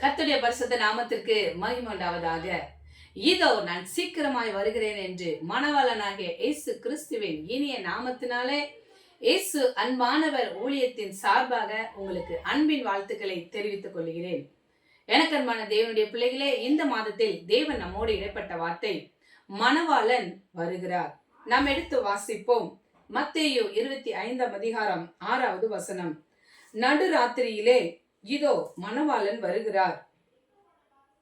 கத்துடைய பரிசுத்த நாமத்திற்கு மகிமண்டாவதாக இதோ நான் சீக்கிரமாய் வருகிறேன் என்று மணவாளனாகிய இயேசு கிறிஸ்துவின் இனிய நாமத்தினாலே இயேசு அன்பானவர் ஊழியத்தின் சார்பாக உங்களுக்கு அன்பின் வாழ்த்துக்களை தெரிவித்துக் கொள்கிறேன். எனக்கு அன்பான தேவனுடைய பிள்ளைகளே இந்த மாதத்தில் தேவன் நம்மோடு இடைப்பட்ட வார்த்தை மணவாளன் வருகிறார். நாம் எடுத்து வாசிப்போம். மத்தேயு இருபத்தி ஐந்தாம் அதிகாரம் ஆறாவது வசனம். நடுராத்திரியிலே இதோ மணவாளன் வருகிறார்.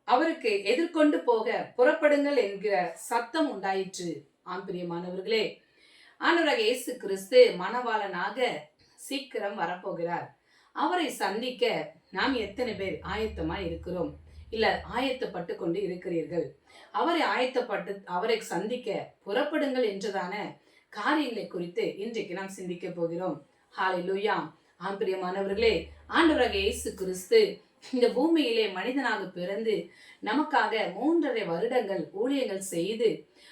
அவருக்கு எதிர்கொண்டு போக புறப்படுங்கள் என்கிற சத்தம் உண்டாயிற்று. ஆம் பிரியமானவர்களே ஆண்டவராக இயேசு கிறிஸ்து மணவாளனாக சீக்கிரம் வரப்போகிறார். அவரை சந்திக்க நாம் எத்தனை பேர் ஆயத்தமா இருக்கிறோம்? இல்ல ஆயத்தப்பட்டு கொண்டு இருக்கிறீர்கள். அவரை ஆயத்தப்பட்டு அவரை சந்திக்க புறப்படுங்கள் என்றதான காரியங்களை குறித்து இன்றைக்கு நாம் சிந்திக்க போகிறோம். ஹாலை லூயா ஆம் பிரியமானவர்களே ஆண்டவராக இயேசு கிறிஸ்து இந்த பூமியிலே மனிதனாக பிறந்து நமக்காக மூன்றரை வருடங்கள் ஊழியங்கள் செய்து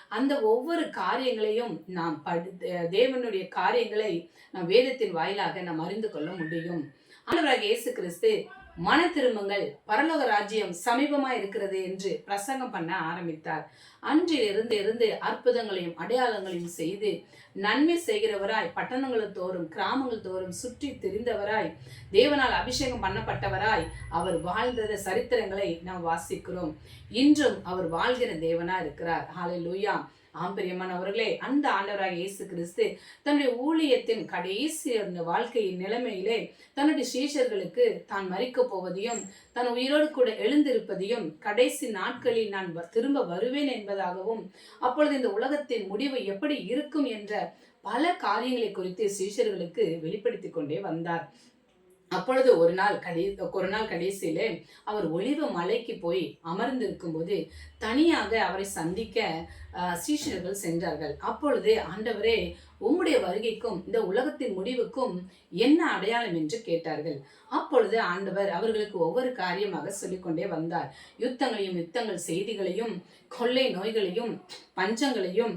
அந்த ஒவ்வொரு காரியங்களையும் நாம் படி தேவனுடைய காரியங்களை நாம் வேதத்தின் வாயிலாக நாம் அறிந்து கொள்ள முடியும். ஆண்டவராக இயேசு கிறிஸ்து மன திரும்புங்கள் பரலோக ராஜ்யம் சமீபமா இருக்கிறது என்று பிரசங்கம் பண்ண ஆரம்பித்தார். அன்றில் இருந்து இருந்து அற்புதங்களையும் அடையாளங்களையும் செய்து நன்மை செய்கிறவராய் பட்டணங்கள் தோறும் கிராமங்கள் தோறும் சுற்றி தெரிந்தவராய் தேவனால் அபிஷேகம் பண்ணப்பட்டவராய் அவர் வாழ்ந்த சரித்திரங்களை நாம் வாசிக்கிறோம். இன்றும் அவர் வாழ்கிற தேவனா இருக்கிறார். ஹாலை லூயா ஆம்பரியமானவர்களே அந்த ஆண்டவராக இயேசு கிறிஸ்து தன்னுடைய ஊழியத்தின் கடைசி அந்த வாழ்க்கையின் நிலைமையிலே தன்னுடைய சீஷர்களுக்கு தான் மறிக்க போவதையும் தன் உயிரோடு கூட எழுந்திருப்பதையும் கடைசி நாட்களில் நான் திரும்ப வருவேன் என்பதாகவும் அப்பொழுது இந்த உலகத்தின் முடிவு எப்படி இருக்கும் என்ற பல காரியங்களை குறித்து சீஷர்களுக்கு வெளிப்படுத்தி கொண்டே வந்தார். அப்பொழுது ஒரு நாள் கடை ஒரு நாள் கடைசியிலே அவர் ஒளிவு மலைக்கு போய் அமர்ந்திருக்கும் போது தனியாக அவரை சந்திக்க சீஷர்கள் சென்றார்கள். அப்பொழுது ஆண்டவரே உம்முடைய வருகைக்கும் இந்த உலகத்தின் முடிவுக்கும் என்ன அடையாளம் என்று கேட்டார்கள். அப்பொழுது ஆண்டவர் அவர்களுக்கு ஒவ்வொரு காரியமாக சொல்லிக்கொண்டே வந்தார். யுத்தங்களையும் யுத்தங்கள் செய்திகளையும் கொள்ளை நோய்களையும் பஞ்சங்களையும்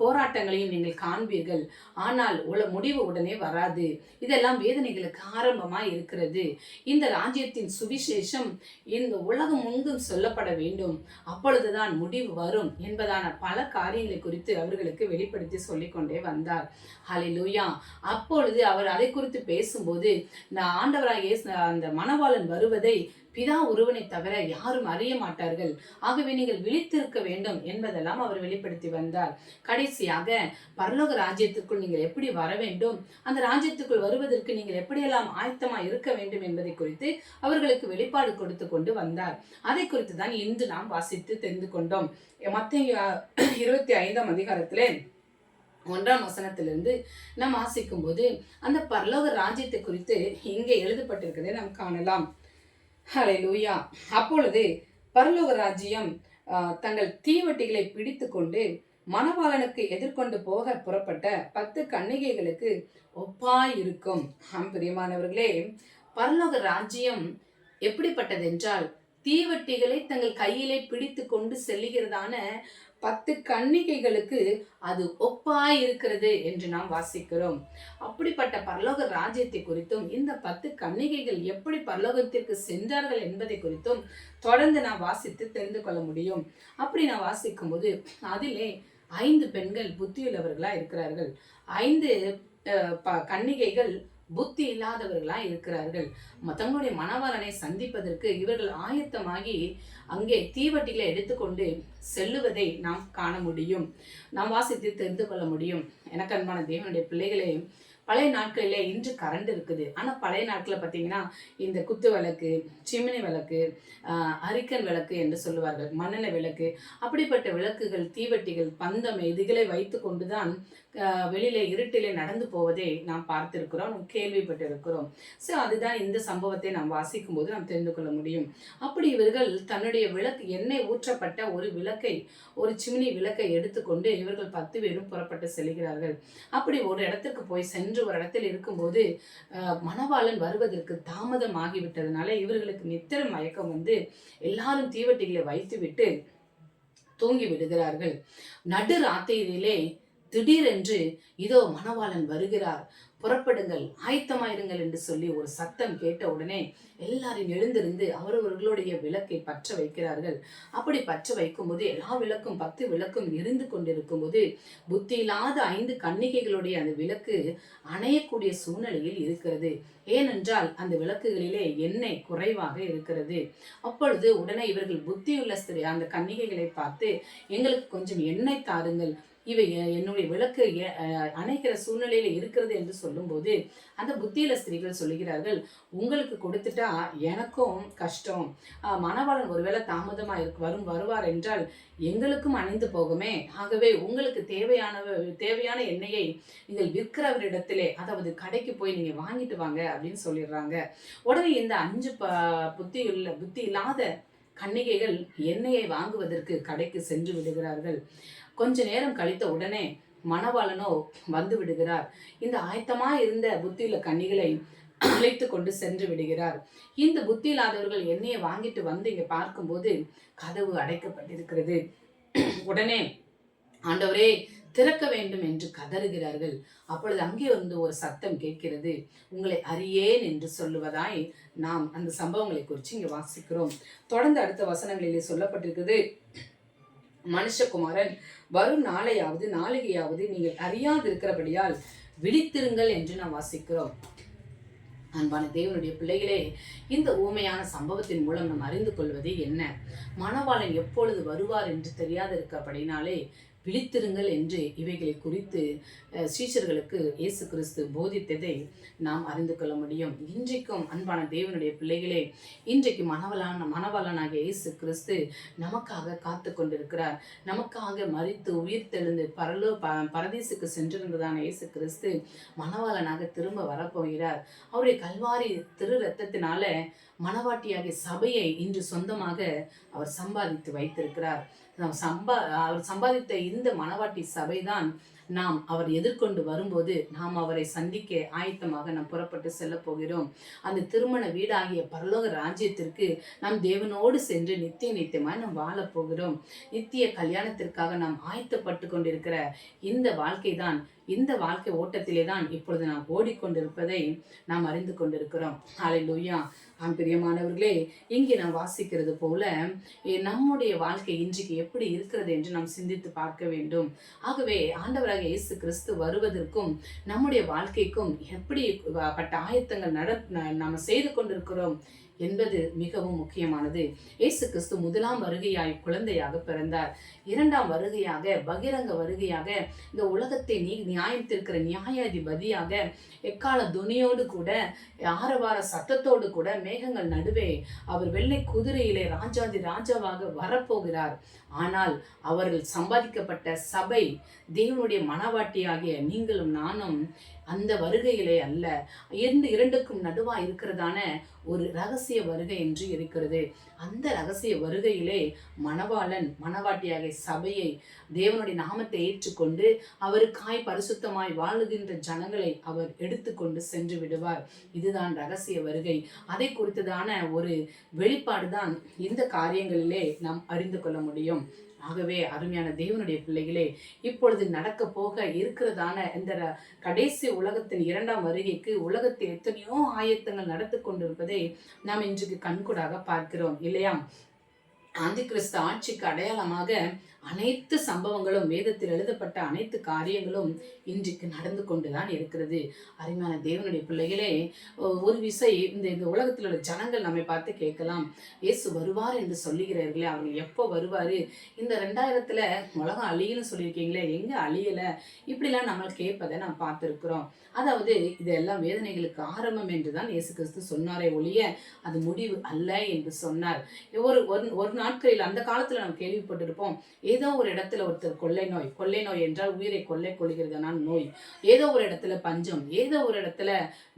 போராட்டங்களையும் நீங்கள் காண்பீர்கள். ஆனால் உல முடிவு உடனே வராது. இதெல்லாம் வேதனைகளுக்கு ஆரம்பமா இருக்கிறது. இந்த ராஜ்யத்தின் சுவிசேஷம் இந்த உலகம் முங்கும் சொல்லப்பட வேண்டும். அப்பொழுதுதான் முடிவு வரும் என்பதான பல காரியங்களை குறித்து அவர்களுக்கு வெளிப்படுத்தி கொண்டே வந்தார். ஹலிலூயா அப்பொழுது அவர் அதை குறித்து பேசும்போது நான் ஆண்டவராக அந்த மணவாளன் வருவதை பிதா ஒருவனை தவிர யாரும் அறிய மாட்டார்கள். ஆகவே நீங்கள் விழித்திருக்க வேண்டும் என்பதெல்லாம் அவர் வெளிப்படுத்தி வந்தார். கடைசியாக பரலோக ராஜ்யத்திற்குள் நீங்கள் எப்படி வர வேண்டும்? அந்த ராஜ்யத்துக்குள் வருவதற்கு நீங்கள் எப்படியெல்லாம் ஆயத்தமா இருக்க வேண்டும் என்பதை குறித்து அவர்களுக்கு வெளிப்பாடு கொடுத்து கொண்டு வந்தார். அதை குறித்து தான் இன்று நாம் வாசித்து தெரிந்து கொண்டோம். மத்திய இருபத்தி ஐந்தாம் அதிகாரத்திலே ஒன்றாம் வசனத்திலிருந்து நாம் வாசிக்கும் போது அந்த பரலோக ராஜ்யத்தை குறித்து இங்கே எழுதப்பட்டிருக்கிறதை நாம் காணலாம். ஹலே லூயா அப்பொழுது பரலோக ராஜ்யம் தங்கள் தீவட்டிகளை பிடித்து கொண்டு மணவாளனுக்கு எதிர்கொண்டு போக புறப்பட்ட பத்து கன்னிகைகளுக்கு ஒப்பாய் இருக்கும் ஆம் பிரியமானவர்களே பரலோக ராஜ்யம் எப்படிப்பட்டதென்றால் தீவட்டிகளை தங்கள் கையிலே பிடித்து கொண்டு செல்லுகிறதான பத்து கன்னிகைகளுக்கு அது ஒப்பாய் இருக்கிறது என்று நாம் வாசிக்கிறோம். அப்படிப்பட்ட பரலோக ராஜ்யத்தை குறித்தும் இந்த பத்து கன்னிகைகள் எப்படி பரலோகத்திற்கு சென்றார்கள் என்பதை குறித்தும் தொடர்ந்து நான் வாசித்து தெரிந்து கொள்ள முடியும். அப்படி நான் வாசிக்கும் போது அதிலே ஐந்து பெண்கள் புத்தியுள்ளவர்களா இருக்கிறார்கள். ஐந்து கன்னிகைகள் புத்தி இல்லாதவர்களாய் இருக்கிறார்கள். தங்களுடைய மணவாளனை சந்திப்பதற்கு இவர்கள் ஆயத்தமாகி அங்கே தீவட்டிகளை எடுத்துக்கொண்டு செல்லுவதை நாம் காண முடியும். நாம் வாசித்து தெரிந்து கொள்ள முடியும். எனக்கு அன்பான தேவனுடைய பிள்ளைகளே பழைய நாட்களில் இன்று கரண்ட் இருக்குது. ஆனால் பழைய நாட்களில் பார்த்தீங்கன்னா இந்த குத்து விளக்கு சிமினி விளக்கு அரிக்கன் விளக்கு என்று சொல்லுவார்கள். மண்ணெண்ணெய் விளக்கு. அப்படிப்பட்ட விளக்குகள் தீவட்டிகள் பந்தம் இதுகளை வைத்து கொண்டுதான் வெளியில இருட்டிலே நடந்து போவதை நாம் பார்த்திருக்கிறோம் கேள்விப்பட்டிருக்கிறோம். ஸோ அதுதான் இந்த சம்பவத்தை நாம் வாசிக்கும் போது நாம் தெரிந்து கொள்ள முடியும். அப்படி இவர்கள் தன்னுடைய விளக்கு எண்ணெய் ஊற்றப்பட்ட ஒரு விளக்கை ஒரு சிமினி விளக்கை எடுத்துக்கொண்டு இவர்கள் பத்து பேரும் புறப்பட்டு செல்கிறார்கள். அப்படி ஒரு இடத்துக்கு போய் சென்று ஒரு இடத்தில் இருக்கும்போது மணவாளன் வருவதற்கு தாமதம் ஆகிவிட்டதுனால இவர்களுக்கு நித்திர மயக்கம் வந்து எல்லாரும் தீவட்டிகளை வைத்துவிட்டு தூங்கி விடுகிறார்கள். நடு ராத்திரியிலே திடீரென்று இதோ மணவாளன் வருகிறார். புறப்படுங்கள் ஆயத்தமாயிருங்கள் என்று சொல்லி ஒரு சத்தம் கேட்ட உடனே எல்லாரும் எழுந்திருந்து அவரவர்களுடைய விளக்கை பற்ற வைக்கிறார்கள். அப்படி பற்ற வைக்கும்போது எல்லா விளக்கும் பத்து விளக்கும் எரிந்து கொண்டிருக்கும் போது புத்தி இல்லாத ஐந்து கன்னிகைகளுடைய அந்த விளக்கு அணையக்கூடிய சூழ்நிலையில் இருக்கிறது. ஏனென்றால் அந்த விளக்குகளிலே எண்ணெய் குறைவாக இருக்கிறது. அப்பொழுது உடனே இவர்கள் புத்தியுள்ள ஸ்திரீ அந்த கன்னிகைகளை பார்த்து எங்களுக்கு கொஞ்சம் எண்ணெய் தாருங்கள். இவை எ- என்னுடைய விளக்கு எ- சூழ்நிலையில இருக்கிறது என்று சொல்லும்போது அந்த புத்தியில ஸ்திரீகள் சொல்லுகிறார்கள் உங்களுக்கு கொடுத்துட்டா எனக்கும் கஷ்டம். மணவாளன் ஒருவேளை தாமதமா இருக்கு வரும் வருவார் என்றால் எங்களுக்கும் அணிந்து போகுமே. ஆகவே உங்களுக்கு தேவையான தேவையான எண்ணெயை நீங்கள் விற்கிறவரிடத்திலே அதாவது கடைக்கு போய் நீங்க வாங்கிட்டு வாங்க அப்படின்னு சொல்லிடுறாங்க. உடனே இந்த அஞ்சு ப புத்தி உள்ள புத்தி இல்லாத கன்னிகைகள் எண்ணெயை வாங்குவதற்கு கடைக்கு சென்று விடுகிறார்கள். கொஞ்ச நேரம் கழித்த உடனே மணவாளனோ வந்து விடுகிறார். இந்த ஆயத்தமா இருந்த புத்தியுள்ள கன்னிகளை அழைத்து கொண்டு சென்று விடுகிறார். இந்த புத்தி இல்லாதவர்கள் எண்ணெயை வாங்கிட்டு வந்து இங்க பார்க்கும்போது கதவு அடைக்கப்பட்டிருக்கிறது. உடனே ஆண்டவரே திறக்க வேண்டும் என்று கதறுகிறார்கள். அப்பொழுது அங்கே வந்து ஒரு சத்தம் கேட்கிறது. உங்களை அறியேன் என்று சொல்லுவதாய் நாம் அந்த சம்பவங்களை குறித்து இங்கே வாசிக்கிறோம். தொடர்ந்து அடுத்த வசனங்களிலே சொல்லப்பட்டிருக்குது மனுஷகுமாரன் வரும் நாளையாவது நாளிகையாவது நீங்கள் அறியாதிருக்கிறபடியால் விழித்திருங்கள் என்று நாம் வாசிக்கிறோம். அன்பான தேவனுடைய பிள்ளைகளே இந்த ஊமையான சம்பவத்தின் மூலம் நாம் அறிந்து கொள்வது என்ன? மணவாளன் எப்பொழுது வருவார் என்று தெரியாதிருக்கப்படினாலே விழித்திருங்கள் என்று இவைகளை குறித்து அஹ், சீஷர்களுக்கு இயேசு கிறிஸ்து போதித்ததை நாம் அறிந்து கொள்ள முடியும். இன்றைக்கும் அன்பான தேவனுடைய பிள்ளைகளே இன்றைக்கு மனவலான மனவலனாகிய இயேசு கிறிஸ்து நமக்காக காத்து கொண்டிருக்கிறார். நமக்காக மறித்து உயிர் தெழுந்து பரலோ ப பரதீசுக்கு சென்றிருந்ததான இயேசு கிறிஸ்து மணவாளனாக திரும்ப வரப்போகிறார். அவருடைய கல்வாரி திரு ரத்தத்தினால மணவாட்டியாகிய சபையை இன்று சொந்தமாக அவர் சம்பாதித்து வைத்திருக்கிறார். நாம் சம்பா அவர் சம்பாதித்த இந்த மணவாட்டி சபைதான் நாம் அவர் எதிர்கொண்டு வரும்போது நாம் அவரை சந்திக்க ஆயத்தமாக நாம் புறப்பட்டு செல்ல போகிறோம். அந்த திருமண வீடாகிய பரலோக ராஜ்யத்திற்கு நாம் தேவனோடு சென்று நித்திய நித்தியமாய் நாம் வாழப் போகிறோம். நித்திய கல்யாணத்திற்காக நாம் ஆயத்தப்பட்டு கொண்டிருக்கிற இந்த வாழ்க்கை தான் இந்த வாழ்க்கை ஓட்டத்திலே தான் இப்பொழுது நாம் ஓடிக்கொண்டிருப்பதை நாம் அறிந்து கொண்டிருக்கிறோம். ஆலை லூயா ஆம் பிரியமானவர்களே இங்கே நாம் வாசிக்கிறது போல நம்முடைய வாழ்க்கை இன்றைக்கு எப்படி இருக்கிறது என்று நாம் சிந்தித்து பார்க்க வேண்டும். ஆகவே ஆண்டவராக இயேசு கிறிஸ்து வருவதற்கும் நம்முடைய வாழ்க்கைக்கும் எப்படி பட்ட ஆயத்தங்கள் நட நாம் செய்து கொண்டிருக்கிறோம் என்பது மிகவும் முக்கியமானது. இயேசு கிறிஸ்து முதலாம் வருகையாய் குழந்தையாக பிறந்தார். இரண்டாம் வருகையாக பகிரங்க வருகையாக இந்த உலகத்தை நீ நியாயம் நியாயாதிபதியாக எக்கால துணியோடு கூட ஆரவார சத்தத்தோடு கூட மேகங்கள் நடுவே அவர் வெள்ளை குதிரையிலே ராஜாதி ராஜாவாக வரப்போகிறார். ஆனால் அவர்கள் சம்பாதிக்கப்பட்ட சபை தேவனுடைய மனவாட்டியாகிய நீங்களும் நானும் அந்த வருகையிலே அல்ல. இரண்டு இரண்டுக்கும் நடுவா இருக்கிறதான ஒரு ரகசிய வருகை என்று இருக்கிறது. அந்த ரகசிய வருகையிலே மணவாளன் மணவாட்டியாக சபையை தேவனுடைய நாமத்தை ஏற்றுக்கொண்டு அவருக்காய் பரிசுத்தமாய் வாழுகின்ற ஜனங்களை அவர் எடுத்துக்கொண்டு சென்று விடுவார். இதுதான் ரகசிய வருகை. அதை குறித்ததான ஒரு வெளிப்பாடு தான் இந்த காரியங்களிலே நாம் அறிந்து கொள்ள முடியும். ஆகவே அருமையான தேவனுடைய பிள்ளைகளே இப்பொழுது நடக்க போக இருக்கிறதான இந்த கடைசி உலகத்தின் இரண்டாம் வருகைக்கு உலகத்தில் எத்தனையோ ஆயத்தங்கள் நடத்து கொண்டிருப்பதை நாம் இன்றைக்கு கண்கூடாக பார்க்கிறோம் இல்லையா? ஆந்திகிறிஸ்து ஆட்சிக்கு அடையாளமாக அனைத்து சம்பவங்களும் வேதத்தில் எழுதப்பட்ட அனைத்து காரியங்களும் இன்றைக்கு நடந்து கொண்டுதான் இருக்கிறது. அருமையான தேவனுடைய பிள்ளைகளே ஒரு விசை இந்த இந்த உலகத்தில் உள்ள ஜனங்கள் நம்மை பார்த்து கேட்கலாம். இயேசு வருவார் என்று சொல்லுகிறார்களே அவர் எப்போ வருவார்? இந்த ரெண்டாயிரத்தில் உலகம் அழியன்னு சொல்லியிருக்கீங்களே எங்கே அழியலை? இப்படிலாம் நம்ம கேட்பதை நான் பார்த்துருக்குறோம். அதாவது இதெல்லாம் வேதனைகளுக்கு ஆரம்பம் என்று தான் இயேசு கிறிஸ்து சொன்னாரே ஒழிய அது முடிவு அல்ல என்று சொன்னார். ஒரு ஒரு- நாட்களில் அந்த காலத்தில் நாம் கேள்விப்பட்டிருப்போம் ஏ ஏதோ ஒரு இடத்துல ஒருத்தர் கொள்ளை நோய் கொள்ளை நோய் என்றால் உயிரை கொள்ளை கொள்கிறதான நோய். ஏதோ ஒரு இடத்துல பஞ்சம் ஏதோ ஒரு இடத்துல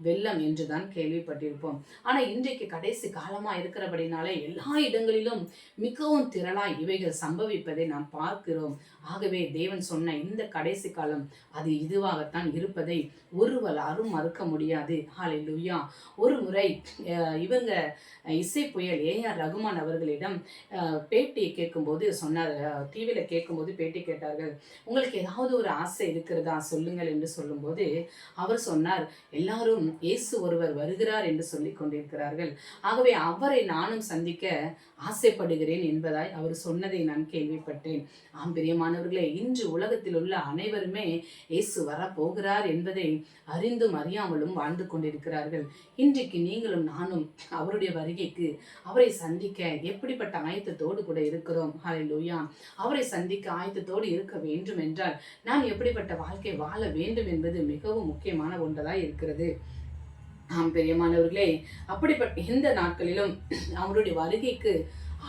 வெள்ளம் என்றுதான் கேள்விப்பட்டிருப்போம். ஆனா இன்றைக்கு கடைசி காலமா இருக்கிறபடினாலே எல்லா இடங்களிலும் மிகவும் திரளாய் இவைகள் சம்பவிப்பதை நாம் பார்க்கிறோம். ஆகவே தேவன் சொன்ன இந்த கடைசி காலம் அது இதுவாகத்தான் இருப்பதை ஒருவராலும் மறுக்க முடியாது. ஹalleluya ஒரு முறை அஹ், இவங்க இசை புயல் ஏஆர் ரகுமான் அவர்களிடம் பேட்டியை கேட்கும்போது சொன்னார் டி டிவியில் கேட்கும்போது பேட்டி கேட்டார்கள். உங்களுக்கு ஏதாவது ஒரு ஆசை இருக்கிறதா? சொல்லுங்கள் என்று சொல்லும்போது அவர் சொன்னார் எல்லாரும் இயேசு ஒருவர் வருகிறார் என்று சொல்லி கொண்டிருக்கிறார்கள். ஆகவே அவரை நானும் சந்திக்க ஆசைப்படுகிறேன் என்பதாய் அவர் சொன்னதை நான் கேள்விப்பட்டேன். ஆம் பிரியமானவர்களே இன்று உலகத்தில் உள்ள அனைவருமே இயேசு வரப்போகிறார் என்பதை அறிந்தும் அறியாமலும் வாழ்ந்து கொண்டிருக்கிறார்கள். இன்றைக்கு நீங்களும் நானும் அவருடைய வருகைக்கு அவரை சந்திக்க எப்படிப்பட்ட ஆயத்தத்தோடு கூட இருக்கிறோம். ஹலை லூயா அவரை சந்திக்க ஆயத்தத்தோடு இருக்க வேண்டும் என்றால் நாம் எப்படிப்பட்ட வாழ்க்கை வாழ வேண்டும் என்பது மிகவும் முக்கியமான ஒன்றதாய் இருக்கிறது. ஆம் பெரியமானவர்களே அப்படிப்பட்ட எந்த நாட்களிலும் அவருடைய வருகைக்கு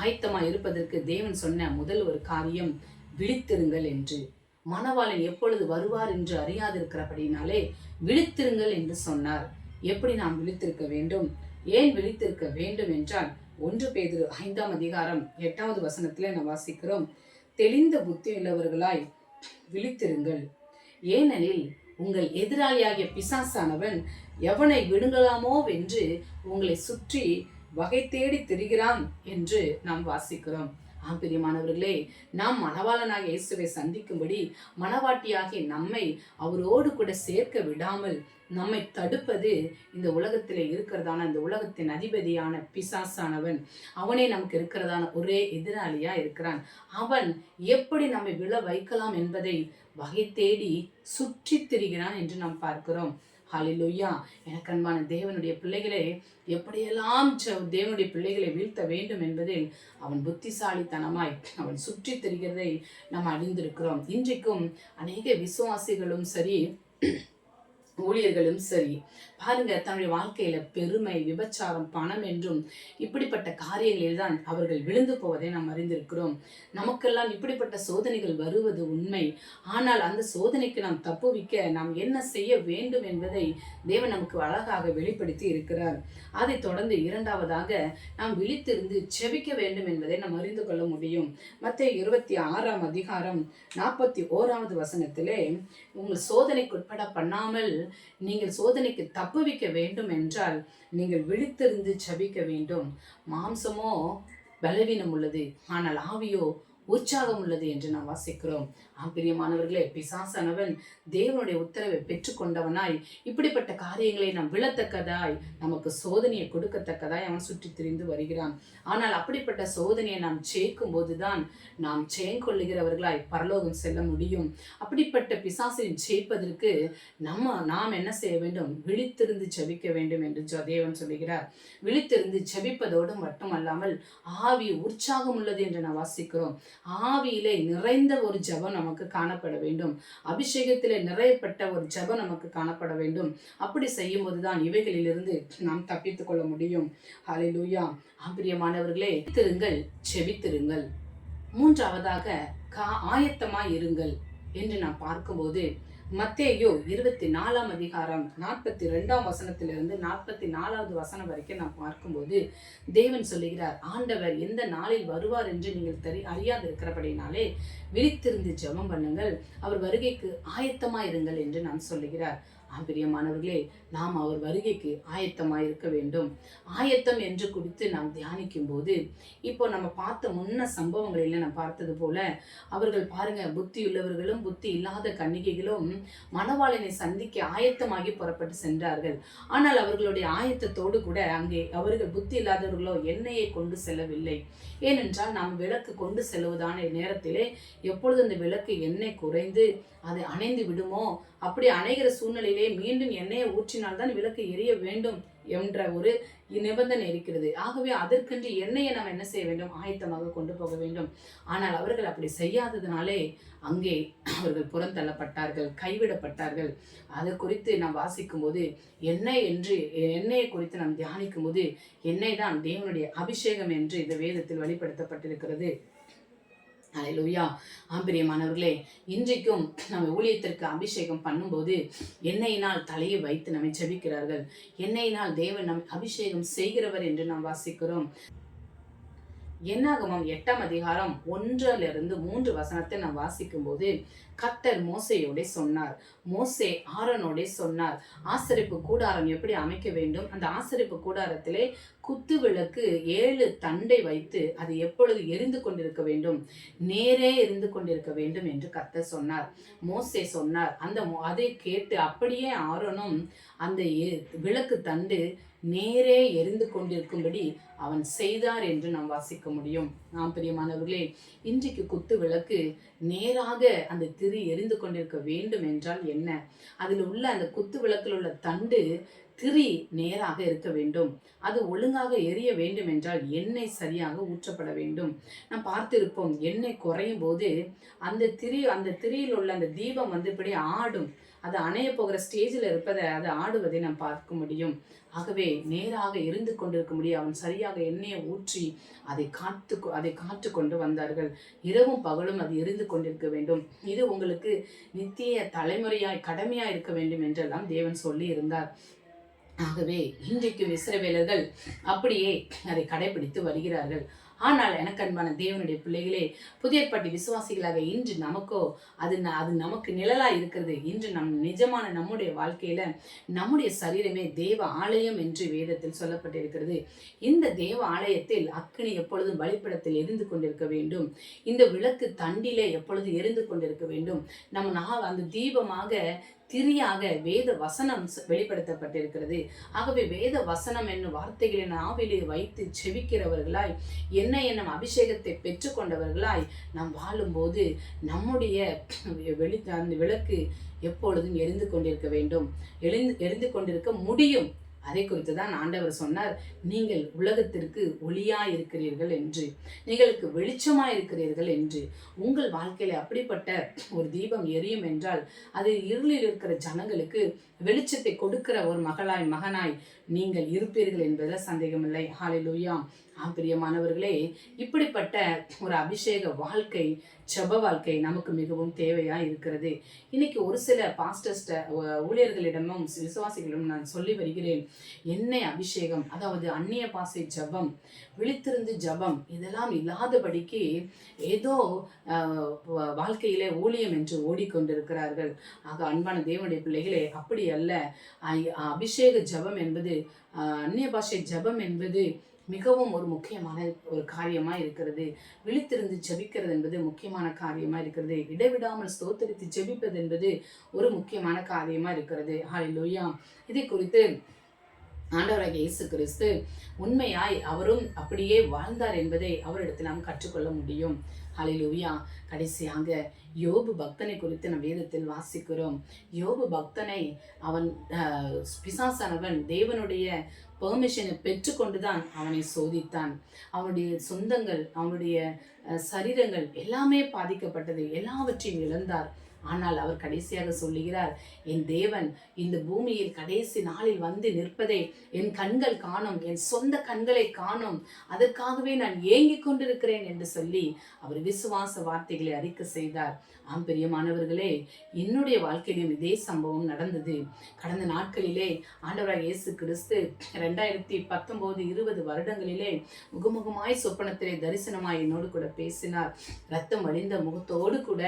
ஆயத்தமாக இருப்பதற்கு தேவன் சொன்ன முதல் ஒரு காரியம் விழித்திருங்கள் என்று. மணவாளன் எப்பொழுது வருவார் என்று அறியாதிருக்கிறபடினாலே விழித்திருங்கள் என்று சொன்னார். எப்படி நாம் விழித்திருக்க வேண்டும்? ஏன் விழித்திருக்க வேண்டும் என்றால் ஒன்று பேதிரு ஐந்தாம் அதிகாரம் எட்டாவது வசனத்திலே நாம் வாசிக்கிறோம். தெளிந்த புத்தியுள்ளவர்களாய் விழித்திருங்கள். ஏனெனில் உங்கள் எதிராளியாகிய பிசாசானவன் எவனை விடுங்கலாமோ என்று உங்களை சுற்றி வகை தேடி திரிகிறான் என்று நாம் வாசிக்கிறோம். ஆம் பிரியமானவர்களே நாம் மணவாளனாக இயேசுவை சந்திக்கும்படி மணவாட்டியாகிய நம்மை அவரோடு கூட சேர்க்க விடாமல் நம்மை தடுப்பது இந்த உலகத்தில் இருக்கிறதான இந்த உலகத்தின் அதிபதியான பிசாசானவன். அவனே நமக்கு இருக்கிறதான ஒரே எதிராளியா இருக்கிறான். அவன் எப்படி நம்மை விழ வைக்கலாம் என்பதை வகை தேடி சுற்றி திரிகிறான் என்று நாம் பார்க்கிறோம். ஹலிலுயா எனக்கு அன்பான தேவனுடைய பிள்ளைகளே எப்படியெல்லாம் தேவனுடைய பிள்ளைகளை வீழ்த்த வேண்டும் என்பதில் அவன் புத்திசாலித்தனமாய் அவன் சுற்றி தெரிகிறதை நாம் அறிந்திருக்கிறோம். இன்றைக்கும் அநேக விசுவாசிகளும் சரி ஊழியர்களும் சரி பாருங்க தன்னுடைய வாழ்க்கையில பெருமை விபச்சாரம் பணம் என்றும் இப்படிப்பட்ட காரியங்களில் தான் அவர்கள் விழுந்து போவதை நாம் அறிந்திருக்கிறோம். நமக்கெல்லாம் இப்படிப்பட்ட சோதனைகள் வருவது உண்மை. ஆனால் அந்த சோதனைக்கு நாம் தப்புவிக்க நாம் என்ன செய்ய வேண்டும் என்பதை தேவன் நமக்கு அழகாக வெளிப்படுத்தி இருக்கிறார். அதை தொடர்ந்து இரண்டாவதாக நாம் விழித்திருந்து செவிக்க வேண்டும் என்பதை நாம் அறிந்து கொள்ள முடியும். மற்ற இருபத்தி ஆறாம் அதிகாரம் நாற்பத்தி ஓராவது வசனத்திலே உங்கள் சோதனைக்குட்பட பண்ணாமல் நீங்கள் சோதனைக்கு தப்பு தப்புவிக்க வேண்டும் என்றால் நீங்கள் விழித்திருந்து ஜபிக்க வேண்டும். மாம்சமோ பலவீனம் உள்ளது ஆனால் ஆவியோ உற்சாகம் உள்ளது என்று நாம் வாசிக்கிறோம். ஆம்பிரியமானவர்களே பிசாசனவன் தேவனுடைய உத்தரவை பெற்றுக்கொண்டவனாய் இப்படிப்பட்ட காரியங்களை நாம் விழத்தக்கதாய் நமக்கு சோதனையை கொடுக்கத்தக்கதாய் அவன் சுற்றி திரிந்து வருகிறான். ஆனால் அப்படிப்பட்ட சோதனையை நாம் ஜெயிக்கும் போதுதான் நாம் ஜெயங்கொள்ளுகிறவர்களாய் பரலோகம் செல்ல முடியும். அப்படிப்பட்ட பிசாசை ஜெயிப்பதற்கு நம்ம நாம் என்ன செய்ய வேண்டும்? விழித்திருந்து ஜபிக்க வேண்டும் என்று தேவன் சொல்லுகிறார். விழித்திருந்து ஜபிப்பதோடு மட்டுமல்லாமல் ஆவி உற்சாகம் உள்ளது என்று நாம் வாசிக்கிறோம். ஆவியிலே நிறைந்த ஒரு ஜபம் நமக்கு காணப்பட வேண்டும். அபிஷேகத்தில் நிறையப்பட்ட ஒரு ஜபம் நமக்கு காணப்பட வேண்டும். அப்படி செய்யும் போதுதான் இவைகளிலிருந்து நாம் தப்பித்துக் கொள்ள முடியும். ஹலிலூயா ஆபிரியமானவர்களே திருங்கள் செபித்திருங்கள். மூன்றாவதாக கா ஆயத்தமாய் இருங்கள் என்று நாம் பார்க்கும்போது மத்தேயோ இருபத்தி நாலாம் அதிகாரம் நாற்பத்தி ரெண்டாம் வசனத்திலிருந்து நாற்பத்தி நாலாவது வசனம் வரைக்கும் நான் பார்க்கும்போது தேவன் சொல்லுகிறார் ஆண்டவர் எந்த நாளில் வருவார் என்று நீங்கள் தெரி அறியாது இருக்கிறபடினாலே விழித்திருந்து ஜெபம் பண்ணுங்கள். அவர் வருகைக்கு ஆயத்தமாயிருங்கள் என்று நான் சொல்லுகிறார். பிரியமானவர்களே நாம் அவர் வருகைக்கு ஆயத்தமாக இருக்க வேண்டும். ஆயத்தம் என்று குறித்து நாம் தியானிக்கும் போது இப்போ நம்ம பார்த்த முன்ன சம்பவங்களில் நான் பார்த்தது போல அவர்கள் பாருங்க புத்தி உள்ளவர்களும் புத்தி இல்லாத கன்னிகைகளும் மணவாளனை சந்திக்க ஆயத்தமாகி புறப்பட்டு சென்றார்கள். ஆனால் அவர்களுடைய ஆயத்தத்தோடு கூட அங்கே அவர்கள் புத்தி இல்லாதவர்களோ எண்ணெயை கொண்டு செல்லவில்லை. ஏனென்றால் நாம் விளக்கு கொண்டு செல்வதான நேரத்திலே எப்பொழுது அந்த விளக்கு எண்ணெய் குறைந்து அது அணைந்து விடுமோ அப்படி அணைகிற சூழ்நிலையிலே மீண்டும் எண்ணெயை ஊற்றினால்தான் விளக்கு எரிய வேண்டும் என்ற ஒரு நிபந்தனை இருக்கிறது. ஆகவே அதற்கென்று எண்ணெயை நாம் என்ன செய்ய வேண்டும்? ஆயத்தமாக கொண்டு போக வேண்டும். ஆனால் அவர்கள் அப்படி செய்யாததுனாலே அங்கே அவர்கள் புறந்தள்ளப்பட்டார்கள் கைவிடப்பட்டார்கள். அது குறித்து நாம் வாசிக்கும் போது எண்ணெய் என்று எண்ணெயை குறித்து நாம் தியானிக்கும் போது எண்ணெய் தான் தேவனுடைய அபிஷேகம் என்று இந்த வேதத்தில் வெளிப்படுத்தப்பட்டிருக்கிறது. அலையிலுயா ஆம்பிரியமானவர்களே இன்றைக்கும் நம்ம ஊழியத்திற்கு அபிஷேகம் பண்ணும்போது எண்ணெயினால் தலையை வைத்து நம்மை செபிக்கிறார்கள் எண்ணெயினால் தேவன் நம் அபிஷேகம் செய்கிறவர் என்று நாம் வாசிக்கிறோம். என்னாகமம் எட்டாம் அதிகாரம் ஒன்றிலிருந்து மூன்று வசனத்தை நாம் வாசிக்கும் போது கத்தர் மோசையோட சொன்னார். மோசே ஆரோனோட சொன்னார். ஆசரிப்பு கூடாரம் எப்படி அமைக்க வேண்டும்? அந்த ஆசரிப்பு கூடாரத்திலே குத்து விளக்கு ஏழு தண்டை வைத்து அது எப்பொழுது எரிந்து கொண்டிருக்க வேண்டும்? நேரே எரிந்து கொண்டிருக்க வேண்டும் என்று கத்த சொன்னார். மோசே சொன்னார். அந்த அதை கேட்டு அப்படியே ஆரோனும் அந்த எ- விளக்கு தண்டு நேரே எரிந்து கொண்டிருக்கும்படி அவன் செய்தார் என்று நாம் வாசிக்க முடியும். நாம் பிரியமானவர்களே இன்றைக்கு குத்து விளக்கு நேராக அந்த திரி எரிந்து கொண்டிருக்க வேண்டும் என்றால் என்ன? அதில் உள்ள அந்த குத்து விளக்கில் உள்ள தண்டு திரி நேராக இருக்க வேண்டும். அது ஒழுங்காக எரிய வேண்டும் என்றால் எண்ணெய் சரியாக ஊற்றப்பட வேண்டும். நாம் பார்த்திருப்போம் எண்ணெய் குறையும் போது அந்த திரி அந்த திரியில் உள்ள அந்த தீபம் வந்து இப்படி ஆடும். அது அணைய போகிற ஸ்டேஜில் இருப்பதை அது ஆடுவதை நாம் பார்க்க முடியும். ஆகவே நேராக இருந்து கொண்டிருக்க முடியும். அவன் சரியாக எண்ணெயை ஊற்றி அதை காத்து அதை காற்று கொண்டு வந்தார்கள். இரவும் பகலும் அது எரிந்து கொண்டிருக்க வேண்டும். இது உங்களுக்கு நித்திய தலைமுறையாய் கடமையாய் இருக்க வேண்டும் என்றெல்லாம் தேவன் சொல்லி இருந்தார் ஆகவே இன்றைக்கும் இஸ்ரவேலர்கள் அப்படியே அதை கடைபிடித்து வருகிறார்கள். ஆனால் எனக்கு அன்பான தேவனுடைய பிள்ளைகளே புதியற்பட்டி விசுவாசிகளாக இன்று நமக்கோ அது அது நமக்கு நிழலா இருக்கிறது. இன்று நம் நிஜமான நம்முடைய வாழ்க்கையில நம்முடைய சரீரமே தேவ ஆலயம் என்று வேதத்தில் சொல்லப்பட்டிருக்கிறது. இந்த தேவ ஆலயத்தில் அக்னி எப்பொழுதும் வழிபடத்தில் எரிந்து கொண்டிருக்க வேண்டும். இந்த விளக்கு தண்டிலே எப்பொழுதும் எரிந்து கொண்டிருக்க வேண்டும். நம் நா- அந்த தீபமாக திரியாக வேத வசனம் வெளிப்படுத்தப்பட்டிருக்கிறது. ஆகவே வேத வசனம் என்னும் வார்த்தைகளை நாவிலே வைத்து செவிக்கிறவர்களாய் என்ன என்னும் அபிஷேகத்தை பெற்றுக்கொண்டவர்களாய் நாம் வாழும்போது நம்முடைய வெளி அந்த விளக்கு எப்பொழுதும் எரிந்து கொண்டிருக்க வேண்டும். எழுந்து எரிந்து கொண்டிருக்க முடியும். அதை குறித்து தான் ஆண்டவர் சொன்னார். நீங்கள் உலகத்திற்கு ஒளியா இருக்கிறீர்கள் என்று. நீங்களுக்கு வெளிச்சமா இருக்கிறீர்கள் என்று. உங்கள் வாழ்க்கையில அப்படிப்பட்ட ஒரு தீபம் எரியும் என்றால் அது இருளில் இருக்கிற ஜனங்களுக்கு வெளிச்சத்தை கொடுக்கிற ஒரு மகளாய் மகனாய் நீங்கள் இருப்பீர்கள் என்பதில் சந்தேகமில்லை. ஹாலிலுயா பிரியமானவர்களே இப்படிப்பட்ட ஒரு அபிஷேக வாழ்க்கை ஜெப வாழ்க்கை நமக்கு மிகவும் தேவையா இருக்கிறது. இன்னைக்கு ஒரு சில பாஸ்டர்ஸ்ட ஊழியர்களிடமும் விசுவாசிகளிடம் நான் சொல்லி வருகிறேன். எண்ணெய் அபிஷேகம் அதாவது அந்நிய பாசை ஜெபம் விழித்திருந்து ஜெபம் இதெல்லாம் இல்லாதபடிக்கு ஏதோ வாழ்க்கையிலே ஊழியம் என்று ஓடிக்கொண்டிருக்கிறார்கள். ஆக அன்பான தேவனுடைய பிள்ளைகளே அப்படி அல்ல. அபிஷேக ஜெபம் என்பது அந்நிய பாஷை ஜெபம் என்பது மிகவும் ஒரு முக்கியமான ஒரு காரியமா இருக்கிறது. விழித்திருந்து ஜெபிக்கிறது என்பது முக்கியமான காரியமா இருக்கிறது. இடைவிடாமல் ஸ்தோத்தரித்து ஜெபிப்பது என்பது ஒரு முக்கியமான காரியமா இருக்கிறது. ஹாய் லோயா இதை குறித்து ஆண்டவராக இயேசு கிறிஸ்து உண்மையாய் அவரும் அப்படியே வாழ்ந்தார் என்பதை அவரிடத்தில் நாம் கற்றுக்கொள்ள முடியும். ஹalleluya கடைசியாக யோபு பக்தனை குறித்து நம் வேதத்தில் வாசிக்கிறோம். யோபு பக்தனை அவன் பிசாசானவன் தேவனுடைய பெர்மிஷனை பெற்றுக்கொண்டுதான் அவனை சோதித்தான். அவனுடைய சொந்தங்கள் அவனுடைய சரீரங்கள் எல்லாமே பாதிக்கப்பட்டது எல்லாவற்றையும் இழந்தார். ஆனால் அவர் கடைசியாக சொல்லுகிறார் என் தேவன் இந்த பூமியில் கடைசி நாளில் வந்து நிற்பதை என் கண்கள் காணும் என் சொந்த கண்களை காணும். அதற்காகவே நான் ஏங்கிக் கொண்டிருக்கிறேன் என்று சொல்லி அவர் விசுவாச வார்த்தைகளை அறிக்கை செய்தார். ஆம் பிரியமானவர்களே என்னுடைய வாழ்க்கையிலும் இதே சம்பவம் நடந்தது. கடந்த நாட்களிலே ஆண்டவராக இயேசு கிறிஸ்து ரெண்டாயிரத்தி பத்தொன்பது இருபது வருடங்களிலே முகமுகமாய் சொப்பனத்திலே தரிசனமாய் என்னோடு கூட பேசினார். ரத்தம் வழிந்த முகத்தோடு கூட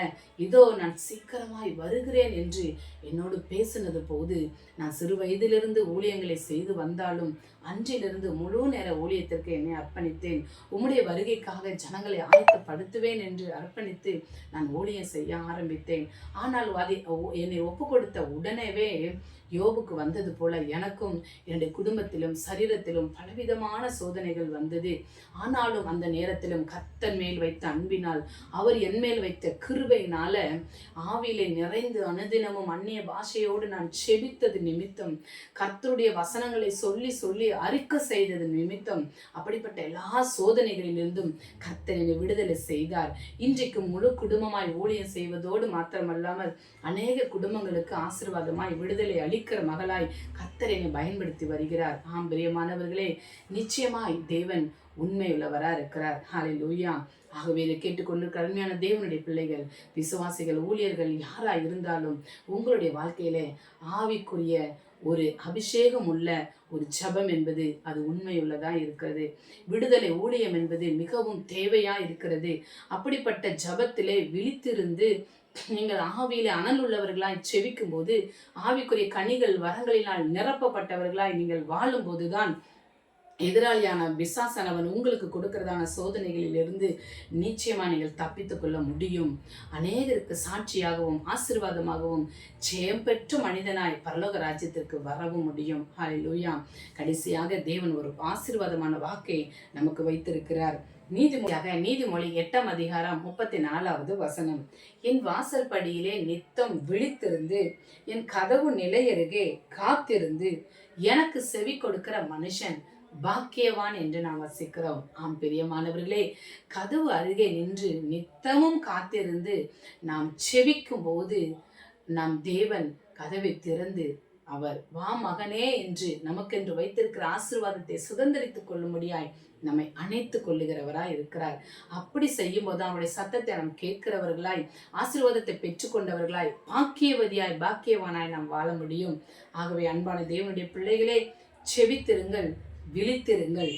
இதோ நான் சீக்கிரமாய் வருகிறேன் என்று என்னோடு பேசினது போது நான் சிறு வயதிலிருந்து ஊழியங்களை செய்து வந்தாலும் அன்றிலிருந்து முழு நேர ஊழியத்திற்கு என்னை அர்ப்பணித்தேன். உம்முடைய வருகைக்காக ஜனங்களை ஆயத்தப்படுத்துவேன் என்று அர்ப்பணித்து நான் ஊழியம் செய்ய ஆரம்பித்தேன். ஆனால் அதை என்னை ஒப்பு கொடுத்த உடனேவே யோபுக்கு வந்தது போல எனக்கும் என்னுடைய குடும்பத்திலும் சரீரத்திலும் பலவிதமான சோதனைகள் வந்தது. ஆனாலும் அந்த நேரத்திலும் கத்தன் மேல் வைத்த அன்பினால் அவர் என் மேல் வைத்த கிருபையினால ஆவியிலே நிறைந்து அனுதினமும் அந்நிய பாஷையோடு நான் செபித்தது நிமித்தம் கர்த்தருடைய வசனங்களை சொல்லி சொல்லி அறிக்கை செய்ததன் நிமித்தம் அப்படிப்பட்ட எல்லா சோதனைகளிலிருந்தும் கர்த்தர் என்னை விடுதலை செய்தார். இன்றைக்கு முழு குடும்பமாய் ஊழியம் செய்வதோடு மாத்திரமல்லாமல் அநேக குடும்பங்களுக்கு ஆசீர்வாதமாய் விடுதலை அளிக்கிற மகளாய் கர்த்தர் என்னை பயன்படுத்தி வருகிறார். ஆம் பிரியமானவர்களே நிச்சயமாய் தேவன் உண்மை உள்ளவரா இருக்கிறார். லூயா ஆகவே இதை கேட்டுக்கொண்டு கடுமையான தேவனுடைய பிள்ளைகள் விசுவாசிகள் ஊழியர்கள் யாரா இருந்தாலும் உங்களுடைய வாழ்க்கையிலே ஆவிக்குரிய ஒரு அபிஷேகம் உள்ள ஒரு ஜபம் என்பது அது உண்மையுள்ளதா இருக்கிறது. விடுதலை ஊழியம் என்பது மிகவும் தேவையா இருக்கிறது. அப்படிப்பட்ட ஜபத்திலே விழித்திருந்து நீங்கள் ஆவியில அனல் உள்ளவர்களாய் செவிக்கும் போது ஆவிக்குரிய கனிகள் வரங்களினால் நிரப்பப்பட்டவர்களாய் நீங்கள் வாழும் போதுதான் எதிராளியான விசாசனவன் உங்களுக்கு கொடுக்கறதான சோதனைகளிலிருந்து நிச்சயமாக நீங்கள் தப்பித்து கொள்ள முடியும். அநேகருக்கு சாட்சியாகவும் ஆசிர்வாதமாகவும் ஜெயம் பெற்ற மனிதனாய் பரலோக ராஜ்யத்திற்கு வரவும் முடியும். ஹாய் லூயா கடைசியாக தேவன் ஒரு ஆசிர்வாதமான வாக்கை நமக்கு வைத்திருக்கிறார். நீதிமொழியாக நீதிமொழி எட்டாம் அதிகாரம் முப்பத்தி நாலாவது வசனம். என் வாசல் படியிலே நித்தம் விழித்திருந்து என் கதவு நிலையருகே காத்திருந்து எனக்கு செவி கொடுக்கிற மனுஷன் பாக்கியவான் என்று நாம் வசிக்கிறோம். ஆம் பிரியமானவர்களே கதவு அருகே நின்று நித்தமும் காத்திருந்து நாம் செவிக்கும் போது நம் தேவன் கதவை திறந்து அவர் வா மகனே என்று நமக்கென்று வைத்திருக்கிற ஆசிர்வாதத்தை சுதந்திரித்துக் கொள்ளும்படியாய் நம்மை அணைத்துக் கொள்ளுகிறவராய் இருக்கிறார். அப்படி செய்யும் போது அவருடைய சத்தத்தை நாம் கேட்கிறவர்களாய் ஆசீர்வாதத்தை பெற்றுக்கொண்டவர்களாய் பாக்கியவதியாய் பாக்கியவானாய் நாம் வாழ முடியும். ஆகவே அன்பான தேவனுடைய பிள்ளைகளே செவித்திருங்கள் விழித்திருங்கள்.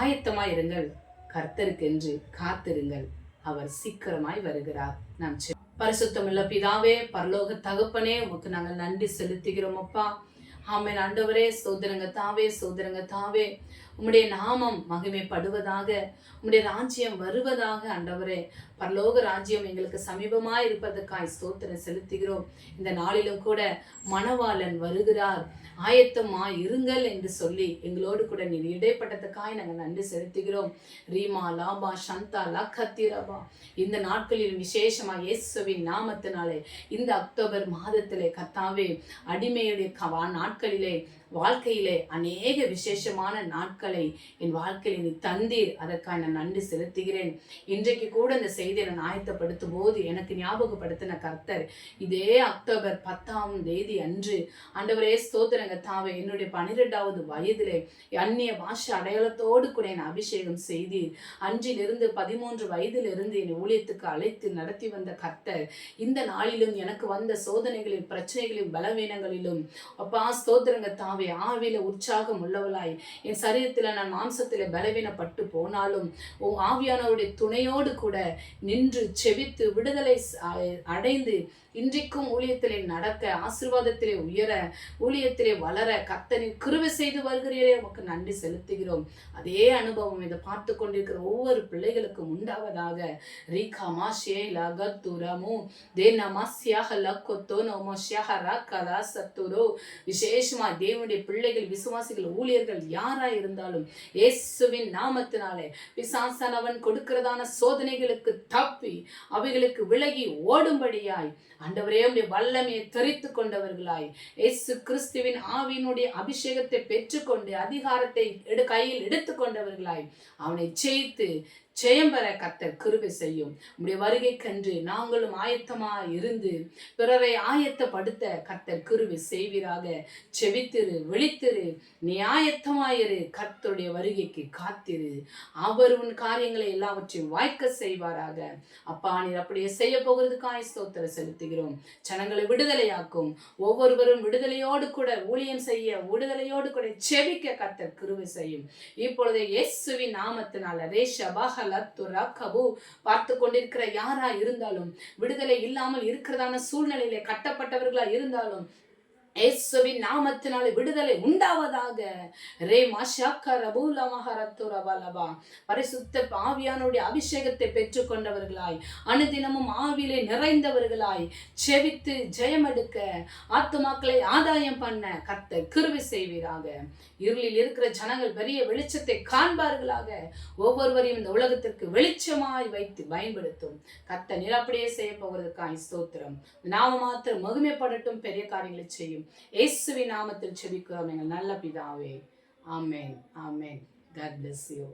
ஆயத்தமாயிருங்கள். கர்த்தருக்கென்று காத்திருங்கள். அவர் சீக்கிரமாய் வருகிறார். நாம் செ- பரிசுத்தமுள்ள பிதாவே பரலோக தகப்பனே உமக்கு நாங்கள் நன்றி செலுத்துகிறோம் அப்பா. ஆமேன். ஆண்டவரே சோதரங்க தாவே சோதரங்க தாவே. உம்முடைய நாமம் மகிமைப்படுவதாக உம்முடைய ராஜ்யம் வருவதாக ஆண்டவரே பரலோக ராஜ்யம் எங்களுக்கு சமீபமாய் இருப்பதற்காய் ஸ்தோத்திரம் செலுத்துகிறோம். இந்த நாளிலும் கூட மணவாளன் வருகிறார். ஆயத்தமா இருங்கள் என்று சொல்லி எங்களோடு கூட நீர் இடைப்பட்டதுக்காய் நாங்கள் நன்றி செலுத்துகிறோம். ரீமா லாபா சந்தா லக்கத்தி ரபா. இந்த நாட்களில் விசேஷமா இயேசுவின் நாமத்தினாலே இந்த அக்டோபர் மாதத்திலே கத்தாவே அடிமையுடைய கவா நாட்களிலே வாழ்க்கையிலே அநேக விசேஷமான நாட்களை என் வாழ்க்கையில் நீ தந்தீர். அதற்காக நான் நன்றி செலுத்துகிறேன். இன்றைக்கு கூட இந்த செய்தியை நான் ஆயத்தப்படுத்தும் போது எனக்கு ஞாபகப்படுத்தின கர்த்தர் இதே அக்டோபர் பத்தாம் தேதி அன்று ஆண்டவரே ஸ்தோத்திரங்க தாவை என்னுடைய பன்னிரெண்டாவது வயதிலே அந்நிய பாஷை அடையாளத்தோடு கூட என் அபிஷேகம் செய்தீர். அன்றிலிருந்து பதிமூன்று வயதிலிருந்து என்னை ஊழியத்துக்கு அழைத்து நடத்தி வந்த கர்த்தர் இந்த நாளிலும் எனக்கு வந்த சோதனைகளில் பிரச்சனைகளின் பலவீனங்களிலும் அப்பா ஸ்தோத்திரங்க தாவை ஆவியில உற்சாகம் உள்ளவளாய். என் சரீரத்துல நான் மாம்சத்துல பலவீனப்பட்டு போனாலும் உன் ஆவியானவருடைய துணையோடு கூட நின்று செவித்து விடுதலை அடைந்து இன்றைக்கும் ஊழியத்திலே நடக்க ஆசிர்வாதத்திலே உயர ஊழியத்திலே வளர கத்தனின் கிருவை செய்து வருகிறீரே உமக்கு நன்றி செலுத்துகிறோம். அதே அனுபவம் இதை பார்த்து கொண்டிருக்கிற ஒவ்வொரு பிள்ளைகளுக்கும் உண்டாவதாக. ரீகா மாஷே லகத்துரமு தேன மஸ்யாக லக்கொத்தோ நோமோஷியாக ரக்கதா சத்துரோ. விசேஷமா தேவனுடைய பிள்ளைகள் விசுவாசிகள் ஊழியர்கள் யாரா இருந்தாலும் இயேசுவின் நாமத்தினாலே பிசாசனவன் கொடுக்கிறதான சோதனைகளுக்கு தப்பி அவைகளுக்கு விலகி ஓடும்படியாய் ஆண்டவரே உடைய வல்லமையை தெரித்து கொண்டவர்களாய். இயேசு கிறிஸ்துவின் ஆவியினுடைய அபிஷேகத்தை பெற்றுக்கொண்டு அதிகாரத்தை எடு கையில் எடுத்துக்கொண்டவர்களாய். அவனை ஜெயித்து ஜெயம் பெற கர்த்தர் கிருபை செய்யும். உடைய வருகைக்கன்று நாங்களும் ஆயத்தமா இருந்து பிறரை ஆயத்தப்படுத்த கத்தர் கிருபை செய்வீராக. செவித்திரு விழித்திரு நீ ஆயத்தமாயிரு வருகைக்கு காத்திரு. அவர் உன் காரியங்களை எல்லாவற்றையும் வாய்க்க செய்வாராக. அப்பா நீர் அப்படியே செய்ய போகிறதுக்காய் ஸ்தோத்திர செலுத்துகிறோம். ஜனங்களை விடுதலையாக்கும். ஒவ்வொருவரும் விடுதலையோடு கூட ஊழியம் செய்ய விடுதலையோடு கூட செவிக்க கத்தர் கிருபை செய்யும். இப்பொழுது இயேசுவின் நாமத்தினால ரேஷபாக பார்த்து கொண்டிருக்கிற யாரா இருந்தாலும் விடுதலை இல்லாமல் இருக்கிறதான சூழ்நிலையில கட்டப்பட்டவர்களா இருந்தாலும் இயேசுவின் நாமத்தினாலே விடுதலை உண்டாவதாக. ரே மாஷாக்க ரபூல மகரத்துரவலபா பரிசுத்த ஆவியானுடைய அபிஷேகத்தை பெற்றுக்கொண்டவர்களாய் அனுதினமும் ஆவிலே நிறைந்தவர்களாய் செவித்து ஜெயமெடுக்க ஆத்துமாக்களை ஆதாயம் பண்ண கத்த கிருவி செய்வீராக. இருளில் இருக்கிற ஜனங்கள் பெரிய வெளிச்சத்தை காண்பார்களாக. ஒவ்வொருவரையும் இந்த உலகத்திற்கு வெளிச்சமாய் வைத்து பயன்படுத்தும். கத்த நிலப்படியே செய்யப்போவதற்காய் செய்ய போவதற்காய் ஸ்தோத்திரம். நாம மாத்திரம் மகிமைப்படட்டும் பெரிய காரியங்களை செய்யும். இயேசுவின் நாமத்தில் செபிக்கிறோம். எங்கள் நல்ல பிதாவே. ஆமென். ஆமேன். God bless you